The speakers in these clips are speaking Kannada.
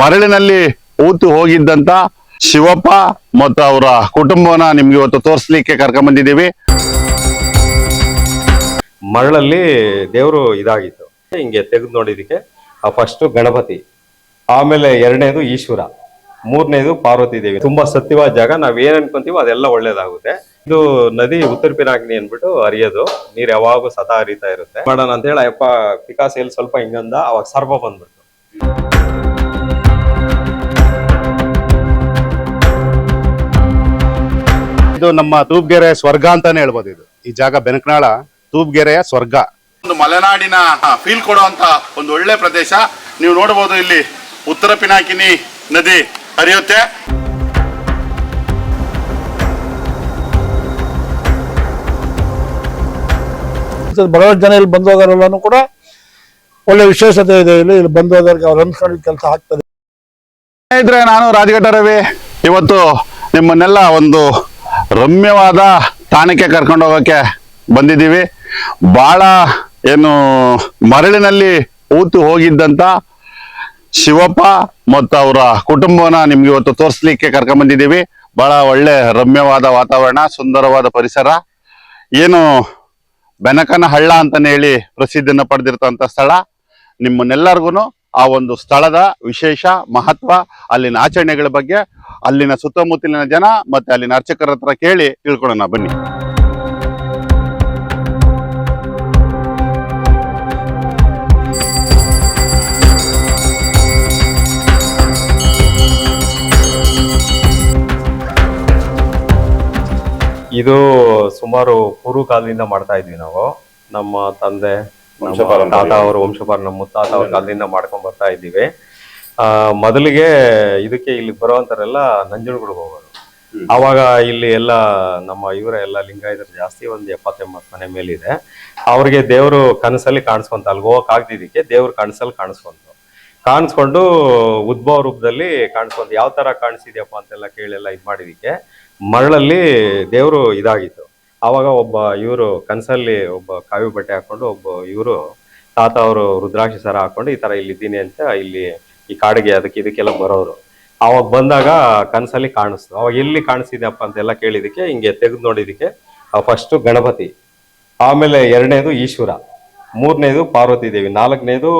ಮರಳಿನಲ್ಲಿ ಊತು ಹೋಗಿದ್ದಂತ ಶಿವಪ್ಪ ಮತ್ತು ಅವರ ಕುಟುಂಬವನ್ನ ನಿಮ್ಗೆ ಇವತ್ತು ತೋರಿಸ್ಲಿಕ್ಕೆ ಕರ್ಕೊಂಡ್ ಬಂದಿದ್ದೀವಿ. ಮರಳಲ್ಲಿ ದೇವರು ಇದಾಗಿತ್ತು. ಹಿಂಗೆ ತೆಗೆದು ನೋಡಿದಕ್ಕೆ ಫಸ್ಟ್ ಗಣಪತಿ, ಆಮೇಲೆ ಎರಡನೇದು ಈಶ್ವರ, ಮೂರನೇದು ಪಾರ್ವತಿ ದೇವಿ. ತುಂಬಾ ಸತ್ಯವಾದ ಜಾಗ, ನಾವ್ ಏನ್ ಅನ್ಕೊಂತೀವೋ ಅದೆಲ್ಲ ಒಳ್ಳೇದಾಗುತ್ತೆ. ಇದು ನದಿ ಉತ್ತರ ಪಿನಾಗ್ನಿ ಅನ್ಬಿಟ್ಟು ಹರಿಯೋದು, ನೀರ್ ಯಾವಾಗೂ ಸದಾ ಹರಿತಾ ಇರುತ್ತೆ. ಮಾಡೋಣ ಅಂತ ಹೇಳಿ ಅಯ್ಯಪ್ಪ ಪಿಕಾಸೆಯಲ್ಲಿ ಸ್ವಲ್ಪ ಹಿಂಗಂದ, ಅವಾಗ ಸರ್ಪ ಬಂದ್ಬಿಟ್ಟು ಇದು ನಮ್ಮ ತೂಬ್ಗೆರೆ ಸ್ವರ್ಗ ಅಂತಾನೆ ಹೇಳ್ಬೋದು ಇದು. ಈ ಜಾಗ ಬೆನಕನಾಳ ತೂಬ್ಗೆರೆಯ ಸ್ವರ್ಗ. ಒಂದು ಮಲೆನಾಡಿನ ಫೀಲ್ ಕೊಡುವಂತ ಒಂದು ಒಳ್ಳೆ ಪ್ರದೇಶ. ನೀವು ನೋಡಬಹುದು ಇಲ್ಲಿ ಉತ್ತರ ಪಿನಾಕಿನಿ ನದಿ ಹರಿಯುತ್ತೆ. ಬಡವರ ಜನ ಇಲ್ಲಿ ಬಂದು ಹೋಗೋರೆಲ್ಲನೂ ಕೂಡ ಒಳ್ಳೆ ವಿಶೇಷತೆ ಇದೆ ಇಲ್ಲಿ. ಇಲ್ಲಿ ಬಂದು ಹೋದವ್ರಿಗೆ ಅವ್ರು ಅಂದ್ಕೊಂಡಿದ್ದ ಕೆಲಸ ಆಗ್ತದೆ. ಸ್ನೇಹಿತರೆ ನಾನು ರಾಜಘಟ್ಟ ರವಿ. ಇವತ್ತು ನಿಮ್ಮನ್ನೆಲ್ಲ ಒಂದು ರಮ್ಯವಾದ ತಾಣಕ್ಕೆ ಕರ್ಕೊಂಡು ಹೋಗೋಕ್ಕೆ ಬಂದಿದ್ದೀವಿ. ಬಹಳ ಏನು ಮರಳಿನಲ್ಲಿ ಊತು ಹೋಗಿದ್ದಂತ ಶಿವಪ್ಪ ಮತ್ತು ಅವರ ಕುಟುಂಬನ ನಿಮ್ಗೆ ಇವತ್ತು ತೋರಿಸ್ಲಿಕ್ಕೆ ಕರ್ಕೊಂಡ್ ಬಂದಿದ್ದೀವಿ. ಬಹಳ ಒಳ್ಳೆ ರಮ್ಯವಾದ ವಾತಾವರಣ, ಸುಂದರವಾದ ಪರಿಸರ. ಏನು ಬೆನಕನ ಹಳ್ಳ ಅಂತಲೇ ಹೇಳಿ ಪ್ರಸಿದ್ಧಿಯನ್ನು ಪಡೆದಿರ್ತಂತ ಸ್ಥಳ. ನಿಮ್ಮನ್ನೆಲ್ಲರಿಗೂ ಆ ಒಂದು ಸ್ಥಳದ ವಿಶೇಷ ಮಹತ್ವ, ಅಲ್ಲಿನ ಆಚರಣೆಗಳ ಬಗ್ಗೆ ಅಲ್ಲಿನ ಸುತ್ತಮುತ್ತಲಿನ ಜನ ಮತ್ತೆ ಅಲ್ಲಿನ ಅರ್ಚಕರ ಹತ್ರ ಕೇಳಿ ತಿಳ್ಕೊಳ್ಳೋಣ ಬನ್ನಿ. ಇದು ಸುಮಾರು ಪೂರ್ವ ಕಾಲದಿಂದ ಮಾಡ್ತಾ ಇದ್ವಿ ನಾವು. ನಮ್ಮ ತಂದೆ ನಮ್ಮ ತಾತ ಅವರು ವಂಶಪಾರ ನಮ್ಮ ಮುತ್ತಾತ ಅವ್ರ ಕಾಲದಿಂದ ಮಾಡ್ಕೊಂಡ್ ಬರ್ತಾ ಇದ್ದೀವಿ. ಮೊದಲಿಗೆ ಇದಕ್ಕೆ ಇಲ್ಲಿ ಬರುವಂತಾರೆಲ್ಲ ನಂಜನಗೂಡಿಗೆ ಹೋಗೋರು. ಅವಾಗ ಇಲ್ಲಿ ಎಲ್ಲ ನಮ್ಮ ಇವರ ಎಲ್ಲ ಲಿಂಗಾಯತರು ಜಾಸ್ತಿ ಒಂದು ಎಪ್ಪತ್ತೆಂಬತ್ತು ಮನೆ ಮೇಲಿದೆ. ಅವ್ರಿಗೆ ದೇವರು ಕನಸಲ್ಲಿ ಕಾಣಿಸ್ಕೊಂತ ಅಲ್ಲಿ ಹೋಗಕ್ ಆಗ್ದಿದ್ದಕ್ಕೆ ದೇವ್ರ ಕನಸಲ್ಲಿ ಕಾಣಿಸ್ಕೊಂತು. ಕಾಣಿಸ್ಕೊಂಡು ಉದ್ಭವ ರೂಪದಲ್ಲಿ ಕಾಣಿಸ್ಕೊಂತ. ಯಾವ ತರ ಕಾಣಿಸಿದ್ಯಪ್ಪ ಅಂತೆಲ್ಲ ಕೇಳೆಲ್ಲ ಇದ್ ಮಾಡಿದಕ್ಕೆ ಮರಳಲ್ಲಿ ದೇವರು ಇದಾಗಿತ್ತು. ಆವಾಗ ಒಬ್ಬ ಇವರು ಕನಸಲ್ಲಿ ಒಬ್ಬ ಕಾವಿ ಬಟ್ಟೆ ಹಾಕೊಂಡು ಒಬ್ಬ ಇವರು ತಾತ ಅವರು ರುದ್ರಾಕ್ಷಿ ಸರ ಹಾಕೊಂಡು ಈ ತರ ಇಲ್ಲಿದ್ದೀನಿ ಅಂತ ಇಲ್ಲಿ ಈ ಕಾಡಿಗೆ ಅದಕ್ಕೆ ಇದಕ್ಕೆಲ್ಲ ಬರೋರು. ಅವಾಗ ಬಂದಾಗ ಕನಸಲ್ಲಿ ಕಾಣಿಸ್ತು. ಅವಾಗ ಎಲ್ಲಿ ಕಾಣಿಸಿದೆಯಪ್ಪ ಅಂತೆಲ್ಲ ಕೇಳಿದಕ್ಕೆ ಹಿಂಗೆ ತೆಗೆದು ನೋಡಿದಕ್ಕೆ ಫಸ್ಟ್ ಗಣಪತಿ ಆಮೇಲೆ ಎರಡನೇದು ಈಶ್ವರ ಮೂರನೇದು ಪಾರ್ವತಿ ದೇವಿ ನಾಲ್ಕನೇದು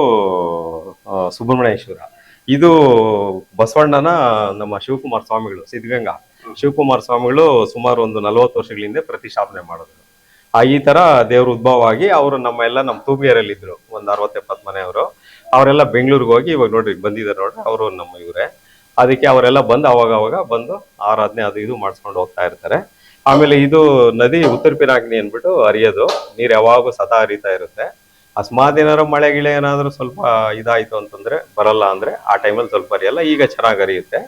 ಸುಬ್ರಹ್ಮಣ್ಯೇಶ್ವರ. ಇದು ಬಸವಣ್ಣನ ನಮ್ಮ ಶಿವಕುಮಾರ ಸ್ವಾಮಿಗಳು ಸಿದ್ಧಗಂಗಾ. ಶಿವಕುಮಾರ ಸ್ವಾಮಿಗಳು ಸುಮಾರು ಒಂದು ನಲವತ್ತು ವರ್ಷಗಳ ಹಿಂದೆ ಪ್ರತಿಷ್ಠಾಪನೆ ಮಾಡಿದ್ರು. ಆ ಈ ತರ ದೇವರು ಉದ್ಭವ ಆಗಿ ಅವರು ನಮ್ಮ ಎಲ್ಲ ನಮ್ಮ ತೂಬಿಯರಲ್ಲಿ ಇದ್ರು ಒಂದ್ ಅರವತ್ತೆಪ್ಪತ್ತು ಮನೆಯವರು. ಅವರೆಲ್ಲ ಬೆಂಗಳೂರಿಗೆ ಹೋಗಿ ಇವಾಗ ನೋಡ್ರಿ ಬಂದಿದ್ದಾರೆ ನೋಡ್ರಿ ಅವರು ನಮ್ಮ ಇವರೇ. ಅದಕ್ಕೆ ಅವರೆಲ್ಲ ಬಂದು ಅವಾಗ ಅವಾಗ ಬಂದು ಆರಾಧನೆ ಅದು ಇದು ಮಾಡಿಸ್ಕೊಂಡು ಹೋಗ್ತಾ ಇರ್ತಾರೆ. ಆಮೇಲೆ ಇದು ನದಿ ಉತ್ತರ ಪಿನಾಗ್ನಿ ಅಂದ್ಬಿಟ್ಟು ಹರಿಯೋದು. ನೀರು ಯಾವಾಗೂ ಸದಾ ಹರಿತಾ ಇರುತ್ತೆ. ಅಸ್ಮಾತ್ ಏನಾದ್ರು ಮಳೆ ಗಿಳೆ ಏನಾದ್ರು ಸ್ವಲ್ಪ ಇದಾಯ್ತು ಅಂತಂದ್ರೆ ಬರಲ್ಲ ಅಂದ್ರೆ ಆ ಟೈಮಲ್ಲಿ ಸ್ವಲ್ಪ ಹರಿಯಲ್ಲ ಈಗ ಚೆನ್ನಾಗಿ ಹರಿಯುತ್ತೆ.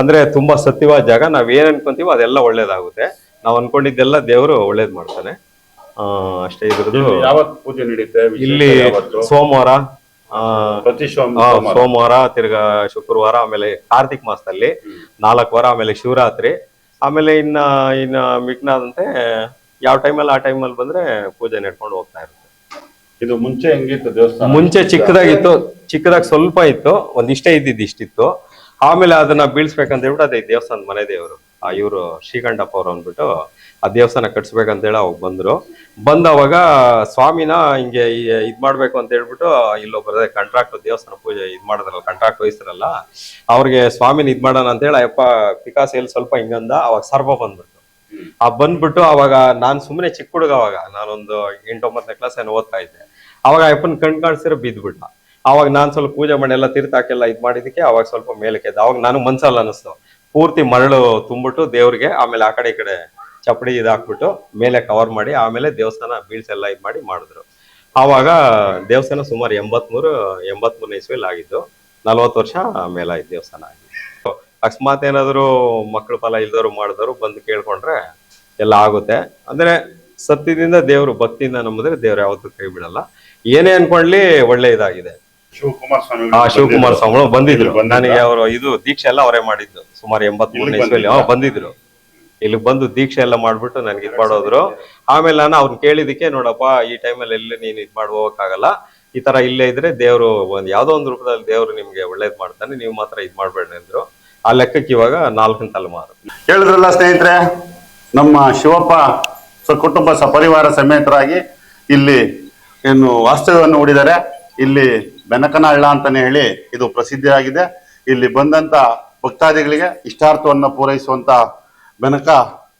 ಅಂದ್ರೆ ತುಂಬಾ ಸತ್ಯವಾದ ಜಾಗ ನಾವ್ ಏನ್ ಅನ್ಕೊಂತೀವೋ ಅದೆಲ್ಲ ಒಳ್ಳೇದಾಗುತ್ತೆ. ನಾವ್ ಅನ್ಕೊಂಡಿದ್ದೆಲ್ಲ ದೇವರು ಒಳ್ಳೇದ್ ಮಾಡ್ತಾನೆ. ಆ ಅಷ್ಟೇ ಇದ್ರದ್ದು. ಇಲ್ಲಿ ಸೋಮವಾರ ಪ್ರತಿ ಆ, ಸೋಮವಾರ. ತಿರ್ಗಾ ಶುಕ್ರವಾರ ಆಮೇಲೆ ಕಾರ್ತಿಕ್ ಮಾಸದಲ್ಲಿ ನಾಲ್ಕು ವಾರ ಆಮೇಲೆ ಶಿವರಾತ್ರಿ. ಆಮೇಲೆ ಇನ್ನ ಇನ್ನ ಮಿಕ್ನಾದಂತೆ ಯಾವ ಟೈಮಲ್ಲಿ ಆ ಟೈಮಲ್ಲಿ ಬಂದ್ರೆ ಪೂಜೆ ನಡ್ಕೊಂಡು ಹೋಗ್ತಾ ಇರುತ್ತೆ. ಇದು ಮುಂಚೆ ಹೆಂಗಿತ್ತು ದೇವಸ್ಥಾನ? ಮುಂಚೆ ಚಿಕ್ಕದಾಗಿತ್ತು. ಚಿಕ್ಕದಾಗಿ ಸ್ವಲ್ಪ ಇತ್ತು. ಒಂದಿಷ್ಟೇ ಇದ್ದಿದ್ದು ಇಷ್ಟಿತ್ತು. ಆಮೇಲೆ ಅದನ್ನ ಬೀಳ್ಸ್ಬೇಕಂತ ಹೇಳ್ಬಿಟ್ಟು ಅದೇ ದೇವಸ್ಥಾನದ ಮನೆ ದೇವರು ಆ ಇವರು ಶ್ರೀಕಂಠಪ್ಪ ಅವ್ರು ಅಂದ್ಬಿಟ್ಟು ಆ ದೇವಸ್ಥಾನ ಕಟ್ಸ್ಬೇಕಂತ ಹೇಳಿ ಅವಾಗ ಬಂದ್ರು. ಬಂದವಾಗ ಸ್ವಾಮಿನ ಹಿಂಗೆ ಇದು ಮಾಡ್ಬೇಕು ಅಂತ ಹೇಳ್ಬಿಟ್ಟು ಇಲ್ಲೊಬ್ಬರದೇ ಕಾಂಟ್ರಾಕ್ಟ್ ದೇವಸ್ಥಾನ ಪೂಜೆ ಇದ್ ಮಾಡಿದ್ರಲ್ಲ ಕಾಂಟ್ರಾಕ್ಟ್ ವಹಿಸ್ತಾರಲ್ಲ, ಅವ್ರಿಗೆ ಸ್ವಾಮಿನ ಇದ್ ಮಾಡೋಣ ಅಂತ ಹೇಳಿ ಪಿಕಾಸ್ ಎಲ್ಲಿ ಸ್ವಲ್ಪ ಹಿಂಗಂದ ಅವಾಗ ಸರ್ಪ ಬಂದ್ಬಿಟ್ಟು ಆ ಬಂದ್ಬಿಟ್ಟು ಅವಾಗ ನಾನ್ ಸುಮ್ಮನೆ ಚಿಕ್ಕ ಹುಡುಗ ಅವಾಗ, ನಾನೊಂದು ಎಂಟು ಒಂಬತ್ತನೇ ಕ್ಲಾಸ್ ಏನು ಓದ್ತಾ ಇದ್ದೆ. ಅವಾಗ ಅಯ್ಯಪ್ಪನ ಕಣ್ ಕಾಣಿಸಿರೋ ಬಿದ್ಬಿಟ್ಟ. ಅವಾಗ ನಾನ್ ಸ್ವಲ್ಪ ಪೂಜೆ ಮಾಡಿ ಎಲ್ಲ ತೀರ್ಥಾಕೆಲ್ಲ ಇದ್ ಮಾಡಿದಕ್ಕೆ ಅವಾಗ ಸ್ವಲ್ಪ ಮೇಲಕ್ಕೆ. ಅವಾಗ ನಾನು ಮನ್ಸಲ್ಲ ಅನಿಸ್ತು. ಪೂರ್ತಿ ಮರಳು ತುಂಬಿಟ್ಟು ದೇವ್ರಿಗೆ, ಆಮೇಲೆ ಆ ಕಡೆ ಈ ಕಡೆ ಚಪ್ಪಡಿ ಇದಾಕ್ಬಿಟ್ಟು ಮೇಲೆ ಕವರ್ ಮಾಡಿ ಆಮೇಲೆ ದೇವಸ್ಥಾನ ಬೀಳ್ಸೆಲ್ಲ ಇದ್ ಮಾಡಿ ಮಾಡಿದ್ರು. ಆವಾಗ ದೇವಸ್ಥಾನ ಸುಮಾರು ಎಂಬತ್ಮೂರು ಎಂಬತ್ಮೂರನೇ ಇಸ್ವಿಯಲ್ಲಿ ಆಗಿದ್ದು ನಲ್ವತ್ತು ವರ್ಷ ಮೇಲಾಯ್ತು ದೇವಸ್ಥಾನ ಆಗಿದ್ದು ಅಕಸ್ಮಾತ್ ಏನಾದ್ರು ಮಕ್ಕಳ ಫಲ ಇಲ್ದವ್ರು ಮಾಡಿದವರು ಬಂದು ಕೇಳ್ಕೊಂಡ್ರೆ ಎಲ್ಲ ಆಗುತ್ತೆ. ಅಂದ್ರೆ ಸತ್ಯದಿಂದ ದೇವರು ಭಕ್ತಿಯಿಂದ ನಂಬಿದ್ರೆ ದೇವ್ರು ಯಾವತ್ತೂ ಕೈ ಬಿಡಲ್ಲ. ಏನೇ ಅನ್ಕೊಂಡ್ಲಿ ಒಳ್ಳೆ ಇದಾಗಿದೆ. ಶಿವಕುಮಾರ್ ಸ್ವಾಮಿ ಆ ಶಿವಕುಮಾರ್ ಸ್ವಾಮಿ ಬಂದಿದ್ರು. ನನಗೆ ಅವರು ಇದು ದೀಕ್ಷೆ ಎಲ್ಲ ಅವರೇ ಮಾಡಿದ್ದು. ಸುಮಾರು ಎಂಬತ್ ಮೂರನೇ ಇಲ್ಲಿಗ್ ಇಸ್ವಿಯಲ್ಲಿ ಬಂದಿದ್ರು. ಇಲ್ಲಿ ಬಂದು ದೀಕ್ಷೆ ಎಲ್ಲ ಮಾಡ್ಬಿಟ್ಟು ನನ್ಗೆ ಇದ್ ಮಾಡೋದ್ರು. ಆಮೇಲೆ ನಾನು ಅವ್ರನ್ನ ಕೇಳಿದಕ್ಕೆ ನೋಡಪ್ಪ, ಈ ಟೈಮಲ್ಲಿ ಎಲ್ಲಿ ನೀನು ಇದ್ ಮಾಡಿ ಈ ತರ ಇಲ್ಲೇ ಇದ್ರೆ ದೇವರು ಒಂದ್ ಯಾವ್ದೋ ಒಂದು ರೂಪದಲ್ಲಿ ದೇವರು ನಿಮ್ಗೆ ಒಳ್ಳೇದ್ ಮಾಡ್ತಾನೆ, ನೀವು ಮಾತ್ರ ಇದ್ ಮಾಡ್ಬೇಡಿ ಅಂದ್ರು. ಆ ಲೆಕ್ಕಕ್ಕೆ ಇವಾಗ ನಾಲ್ಕನೇ ತಲೆಮಾರು. ಹೇಳಿದ್ರಲ್ಲ ಸ್ನೇಹಿತರೆ, ನಮ್ಮ ಶಿವಪ್ಪ ಸ್ವ ಕುಟುಂಬ ಸ ಪರಿವಾರ ಸಮೇತರಾಗಿ ಇಲ್ಲಿ ಏನು ವಾಸ್ತವ್ಯವನ್ನು ಹೂಡಿದ್ದಾರೆ. ಇಲ್ಲಿ ಬೆನಕನಹಳ್ಳ ಅಂತಾನೆ ಹೇಳಿ ಇದು ಪ್ರಸಿದ್ಧಿಯಾಗಿದೆ. ಇಲ್ಲಿ ಬಂದಂತ ಭಕ್ತಾದಿಗಳಿಗೆ ಇಷ್ಟಾರ್ಥವನ್ನು ಪೂರೈಸುವಂತ ಬೆನಕ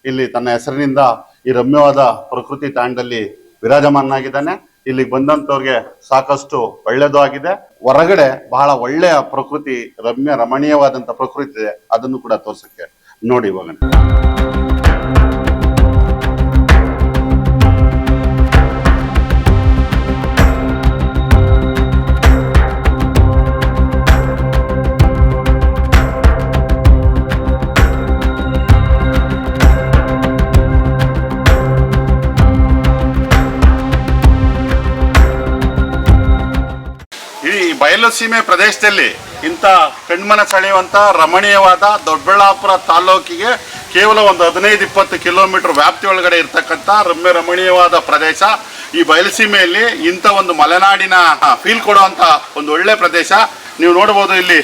ಇಲ್ಲಿ ತನ್ನ ಹೆಸರಿನಿಂದ ಈ ರಮ್ಯವಾದ ಪ್ರಕೃತಿ ತಾಂಡದಲ್ಲಿ ವಿರಾಜಮಾನನಾಗಿದ್ದಾನೆ. ಇಲ್ಲಿಗೆ ಬಂದಂತವ್ರಿಗೆ ಸಾಕಷ್ಟು ಒಳ್ಳೇದು ಆಗಿದೆ. ಹೊರಗಡೆ ಬಹಳ ಒಳ್ಳೆಯ ಪ್ರಕೃತಿ, ರಮ್ಯ, ರಮಣೀಯವಾದಂತ ಪ್ರಕೃತಿ ಇದೆ. ಅದನ್ನು ಕೂಡ ತೋರ್ಸಕ್ಕೆ ನೋಡಿ ಇವಾಗ. ಈ ಬಯಲು ಸೀಮೆ ಪ್ರದೇಶದಲ್ಲಿ ಇಂಥ ಕಣ್ಮನ ಸೆಳೆಯುವಂಥ ರಮಣೀಯವಾದ ದೊಡ್ಡಬಳ್ಳಾಪುರ ತಾಲೂಕಿಗೆ ಕೇವಲ ಒಂದು ಹದಿನೈದು ಇಪ್ಪತ್ತು ಕಿಲೋಮೀಟರ್ ವ್ಯಾಪ್ತಿ ಒಳಗಡೆ ಇರ್ತಕ್ಕಂಥ ರಮ್ಯ ರಮಣೀಯವಾದ ಪ್ರದೇಶ. ಈ ಬಯಲುಸೀಮೆಯಲ್ಲಿ ಇಂಥ ಒಂದು ಮಲೆನಾಡಿನ ಫೀಲ್ ಕೊಡುವಂಥ ಒಂದು ಒಳ್ಳೆ ಪ್ರದೇಶ. ನೀವು ನೋಡ್ಬೋದು ಇಲ್ಲಿ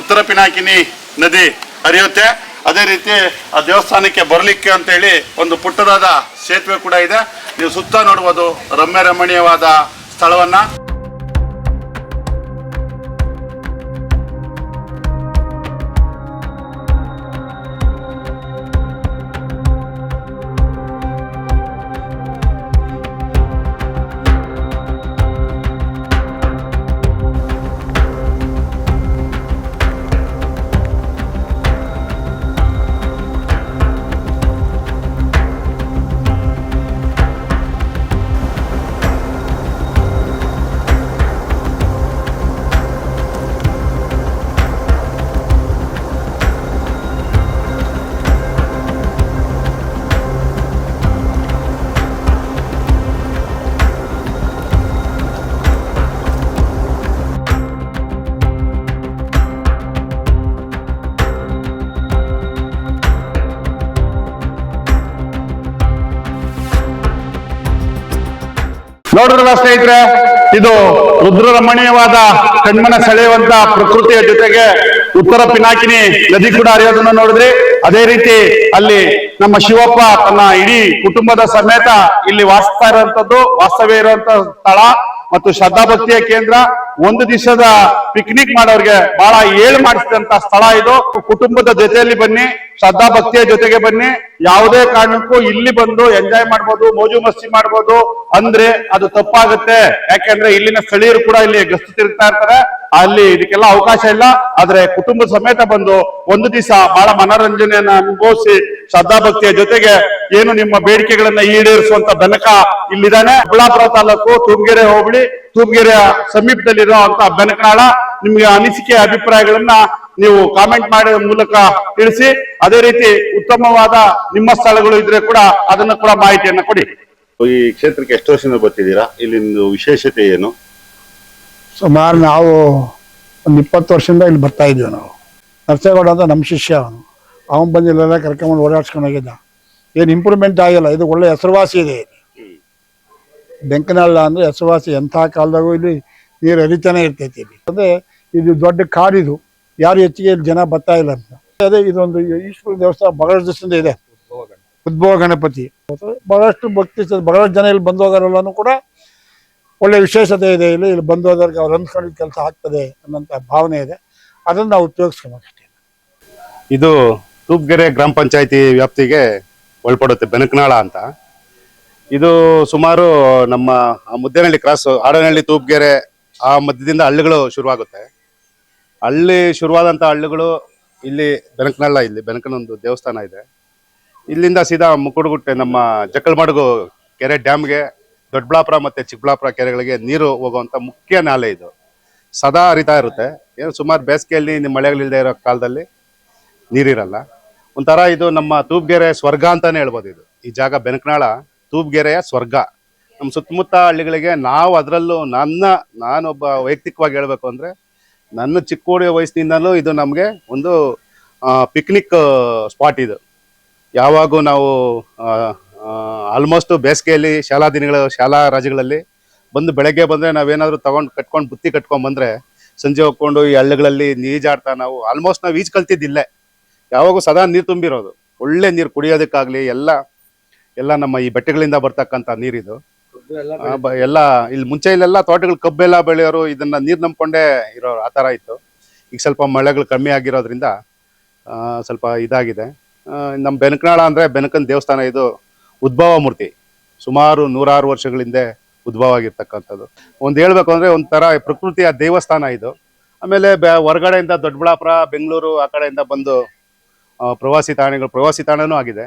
ಉತ್ತರ ಪಿನಾಕಿನಿ ನದಿ ಹರಿಯುತ್ತೆ. ಅದೇ ರೀತಿ ಆ ದೇವಸ್ಥಾನಕ್ಕೆ ಬರಲಿಕ್ಕೆ ಅಂತೇಳಿ ಒಂದು ಪುಟ್ಟದಾದ ಸೇತುವೆ ಕೂಡ ಇದೆ. ನೀವು ಸುತ್ತ ನೋಡ್ಬೋದು ರಮ್ಯ ರಮಣೀಯವಾದ ಸ್ಥಳವನ್ನ. ನೋಡ್ರಲ್ಲ ಸ್ನೇಹಿತರೆ, ಇದು ರುದ್ರರಮಣೀಯವಾದ ಕಣ್ಮನ ಸೆಳೆಯುವಂತ ಪ್ರಕೃತಿಯ ಜೊತೆಗೆ ಉತ್ತರ ಪಿನಾಕಿನಿ ನದಿ ಕೂಡ ಹರಿಯೋದನ್ನ ನೋಡಿದ್ರಿ. ಅದೇ ರೀತಿ ಅಲ್ಲಿ ನಮ್ಮ ಶಿವಪ್ಪ ತನ್ನ ಇಡೀ ಕುಟುಂಬದ ಸಮೇತ ಇಲ್ಲಿ ವಾಸಿಸ್ತಾ ಇರುವಂತದ್ದು, ವಾಸ್ತವ್ಯ ಇರುವಂತ ಸ್ಥಳ. ಮತ್ತು ಶ್ರದ್ಧಾಭಕ್ತಿಯ ಕೇಂದ್ರ ಒಂದು ದಿವಸದ ಪಿಕ್ನಿಕ್ ಮಾಡೋರಿಗೆ ಬಹಳ ಏಳು ಮಾಡಿಸಿದಂತ ಸ್ಥಳ ಇದು. ಕುಟುಂಬದ ಜೊತೆಯಲ್ಲಿ ಬನ್ನಿ, ಶ್ರದ್ಧಾ ಭಕ್ತಿಯ ಜೊತೆಗೆ ಬನ್ನಿ. ಯಾವುದೇ ಕಾರಣಕ್ಕೂ ಇಲ್ಲಿ ಬಂದು ಎಂಜಾಯ್ ಮಾಡ್ಬೋದು, ಮೋಜು ಮಸ್ತಿ ಮಾಡ್ಬೋದು. ಅಂದ್ರೆ ಅದು ತಪ್ಪಾಗುತ್ತೆ. ಯಾಕೆಂದ್ರೆ ಇಲ್ಲಿನ ಸ್ಥಳೀಯರು ಕೂಡ ಇಲ್ಲಿ ಗಸ್ತು ತಿರುಗ್ತಾ ಇರ್ತಾರೆ. ಅಲ್ಲಿ ಇದಕ್ಕೆಲ್ಲ ಅವಕಾಶ ಇಲ್ಲ. ಆದ್ರೆ ಕುಟುಂಬ ಸಮೇತ ಬಂದು ಒಂದು ದಿವಸ ಬಹಳ ಮನೋರಂಜನೆಯನ್ನ ಅನುಭವಿಸಿ ಶ್ರದ್ಧಾ ಭಕ್ತಿಯ ಜೊತೆಗೆ ಏನು ನಿಮ್ಮ ಬೇಡಿಕೆಗಳನ್ನ ಈಡೇರಿಸುವಂತ ಬೆನಕ ಇಲ್ಲಿದ್ದಾನೆ. ಬಳ್ಳಾಪುರ ತಾಲೂಕು ತುಮಗೆರೆ ಹೋಬಳಿ. ತುಮಗೆರೆ ಸಮೀಪದಲ್ಲಿರುವಂತಹ ಬೆನಕನಾಳ ನಿಮ್ಗೆ ಅನಿಸಿಕೆ ಅಭಿಪ್ರಾಯಗಳನ್ನ ನೀವು ಕಾಮೆಂಟ್ ಮಾಡಿದ ಮೂಲಕ ತಿಳಿಸಿ. ಅದೇ ರೀತಿ ಉತ್ತಮವಾದ ನಿಮ್ಮ ಸ್ಥಳಗಳು ಇದ್ರೆ ಕೂಡ ಅದನ್ನ ಕೂಡ ಮಾಹಿತಿಯನ್ನ ಕೊಡಿ. ಈ ಕ್ಷೇತ್ರಕ್ಕೆ ಎಷ್ಟು ವರ್ಷದಿಂದ ಬರ್ತಿದ್ದೀರಾ? ಇಲ್ಲಿಂದು ವಿಶೇಷತೆ ಏನು? ಸುಮಾರು ನಾವು ಒಂದು ಇಪ್ಪತ್ತು ವರ್ಷದಿಂದ ಇಲ್ಲಿ ಬರ್ತಾ ಇದ್ದೀವಿ ನಾವು. ನರಸೇಗೌಡ ಅಂತ ನಮ್ಮ ಶಿಷ್ಯ ಅವನು. ಅವನು ಬಂದು ಇಲ್ಲೆಲ್ಲ ಕರ್ಕೊಂಬಂದು ಓಡಾಡ್ಸ್ಕೊಂಡು ಹೋಗಿದ್ದ. ಏನು ಇಂಪ್ರೂವ್ಮೆಂಟ್ ಆಗಿಲ್ಲ. ಇದು ಒಳ್ಳೆ ಹೆಸರುವಾಸಿ ಇದೆ ಇಲ್ಲಿ. ಬೆಂಕನಹಳ್ಳ ಅಂದರೆ ಹೆಸರುವಾಸಿ ಎಂಥ ಕಾಲದಾಗೂ ಇಲ್ಲಿ ನೀರು ಹರಿತಾನೆ ಇರ್ತೈತಿ ಇಲ್ಲಿ. ಅಂದರೆ ಇದು ದೊಡ್ಡ ಕಾಡಿದು. ಯಾರು ಹೆಚ್ಚಿಗೆ ಇಲ್ಲಿ ಜನ ಬರ್ತಾ ಇಲ್ಲ ಅಂತ. ಅದೇ ಇದೊಂದು ಈಶ್ವರ ದೇವಸ್ಥಾನ ಬಹಳಷ್ಟು ದಿವಸದಿಂದ ಇದೆ. ಉದ್ಭವ ಗಣಪತಿ. ಬಹಳಷ್ಟು ಭಕ್ತಿ ಬಹಳಷ್ಟು ಜನ ಇಲ್ಲಿ ಬಂದು ಹೋಗೋರೆಲ್ಲನೂ ಕೂಡ ಒಳ್ಳೆ ವಿಶೇಷತೆ ಇದೆ. ಇಲ್ಲಿ ಇಲ್ಲಿ ಬಂದು ಹೋದವ್ರಿಗೆ ಅವ್ರು ಅಂದ್ಕೊಂಡಿದ್ದ ಕೆಲಸ ಆಗ್ತದೆ ಅನ್ನೋಂಥ ಭಾವನೆ ಇದೆ. ಅದನ್ನು ನಾವು ಉಪಯೋಗಿಸ್ಕೊಬೇಕಷ್ಟೇ. ಇದು ತೂಪ್ಗೆರೆ ಗ್ರಾಮ ಪಂಚಾಯತಿ ವ್ಯಾಪ್ತಿಗೆ ಒಳಪಡುತ್ತೆ, ಬೆನಕನಾಳ ಅಂತ. ಇದು ಸುಮಾರು ನಮ್ಮ ಮುದ್ದೇನಹಳ್ಳಿ ಕ್ರಾಸ್, ಆಡನಹಳ್ಳಿ ತೂಪ್ಗೆರೆ, ಆ ಮಧ್ಯದಿಂದ ಹಳ್ಳಿಗಳು ಶುರುವಾಗುತ್ತೆ. ಹಳ್ಳಿ ಶುರುವಾದಂಥ ಹಳ್ಳಿಗಳು ಇಲ್ಲಿ ಬೆನಕನಾಳ ಇಲ್ಲಿ ಬೆನಕನ ಒಂದು ದೇವಸ್ಥಾನ ಇದೆ. ಇಲ್ಲಿಂದ ಸೀದಾ ಮುಕ್ಕುಡುಗುಟ್ಟೆ ನಮ್ಮ ಜಕ್ಕಲ್ಮಡುಗು ಕೆರೆ ಡ್ಯಾಮ್ಗೆ ದೊಡ್ಡಬಳ್ಳಾಪುರ ಮತ್ತೆ ಚಿಕ್ಕಬಳ್ಳಾಪುರ ಕೆರೆಗಳಿಗೆ ನೀರು ಹೋಗುವಂತ ಮುಖ್ಯ ನಾಲೆ ಇದು. ಸದಾ ಹರಿತಾ ಇರುತ್ತೆ. ಏನು ಸುಮಾರು ಬೇಸಿಗೆಯಲ್ಲಿ ನಿಮ್ಮ ಮಳೆಗಳಿಲ್ಲದೆ ಇರೋ ಕಾಲದಲ್ಲಿ ನೀರಿರಲ್ಲ. ಒಂಥರ ಇದು ನಮ್ಮ ತೂಬ್ಗೆರೆ ಸ್ವರ್ಗ ಅಂತಲೇ ಹೇಳ್ಬೋದು ಇದು. ಈ ಜಾಗ ಬೆನಕನಾಳ ತೂಬ್ಗೆರೆಯ ಸ್ವರ್ಗ. ನಮ್ಮ ಸುತ್ತಮುತ್ತ ಹಳ್ಳಿಗಳಿಗೆ ನಾವು ಅದರಲ್ಲೂ ನನ್ನ, ನಾನೊಬ್ಬ ವೈಯಕ್ತಿಕವಾಗಿ ಹೇಳಬೇಕು ಅಂದರೆ ನನ್ನ ಚಿಕ್ಕೋಡಿ ವಯಸ್ಸಿನಿಂದಲೂ ಇದು ನಮಗೆ ಒಂದು ಪಿಕ್ನಿಕ್ ಸ್ಪಾಟ್ ಇದು. ಯಾವಾಗೂ ನಾವು ಆಲ್ಮೋಸ್ಟ್ ಬೇಸಿಗೆಯಲ್ಲಿ ಶಾಲಾ ದಿನಗಳ ಶಾಲಾ ರಾಜ್ಯಗಳಲ್ಲಿ ಬಂದು ಬೆಳಗ್ಗೆ ಬಂದರೆ ನಾವೇನಾದರೂ ತಗೊಂಡು ಕಟ್ಕೊಂಡು ಬುತ್ತಿ ಕಟ್ಕೊಂಡು ಬಂದರೆ ಸಂಜೆ ಹೋಗ್ಕೊಂಡು ಈ ಹಳ್ಳಿಗಳಲ್ಲಿ ನೀಜಾಡ್ತಾ ನಾವು ಆಲ್ಮೋಸ್ಟ್ ನಾವು ಈಜು ಕಲ್ತಿದ್ದಿಲ್ಲೇ. ಯಾವಾಗೂ ಸದಾ ನೀರು ತುಂಬಿರೋದು. ಒಳ್ಳೆ ನೀರು ಕುಡಿಯೋದಕ್ಕಾಗಲಿ ಎಲ್ಲ ಎಲ್ಲ ನಮ್ಮ ಈ ಬೆಟ್ಟಗಳಿಂದ ಬರ್ತಕ್ಕಂಥ ನೀರಿದು. ಎಲ್ಲ ಇಲ್ಲಿ ಮುಂಚೆ ಇಲ್ಲೆಲ್ಲ ತೋಟಗಳು ಕಬ್ಬೆಲ್ಲ ಬೆಳೆಯೋರು ಇದನ್ನ ನೀರು ನಂಬ್ಕೊಂಡೇ ಇರೋರು ಆ ಥರ ಇತ್ತು. ಈಗ ಸ್ವಲ್ಪ ಮಳೆಗಳು ಕಮ್ಮಿ ಆಗಿರೋದ್ರಿಂದ ಆ, ಸ್ವಲ್ಪ ಇದಾಗಿದೆ. ನಮ್ಮ ಬೆನಕನಾಳ ಅಂದರೆ ಬೆನಕನ ದೇವಸ್ಥಾನ ಇದು. ಉದ್ಭವ ಮೂರ್ತಿ. ಸುಮಾರು ನೂರಾರು ವರ್ಷಗಳ ಹಿಂದೆ ಉದ್ಭವ ಆಗಿರ್ತಕ್ಕಂಥದ್ದು ಒಂದು ಹೇಳ್ಬೇಕು ಅಂದರೆ ಒಂಥರ ಪ್ರಕೃತಿಯ ದೇವಸ್ಥಾನ ಇದು. ಆಮೇಲೆ ಬೆ, ಹೊರಗಡೆಯಿಂದ ದೊಡ್ಡಬಳ್ಳಾಪುರ, ಬೆಂಗಳೂರು ಆ ಕಡೆಯಿಂದ ಬಂದು ಪ್ರವಾಸಿ ತಾಣಗಳು, ಪ್ರವಾಸಿ ತಾಣನೂ ಆಗಿದೆ.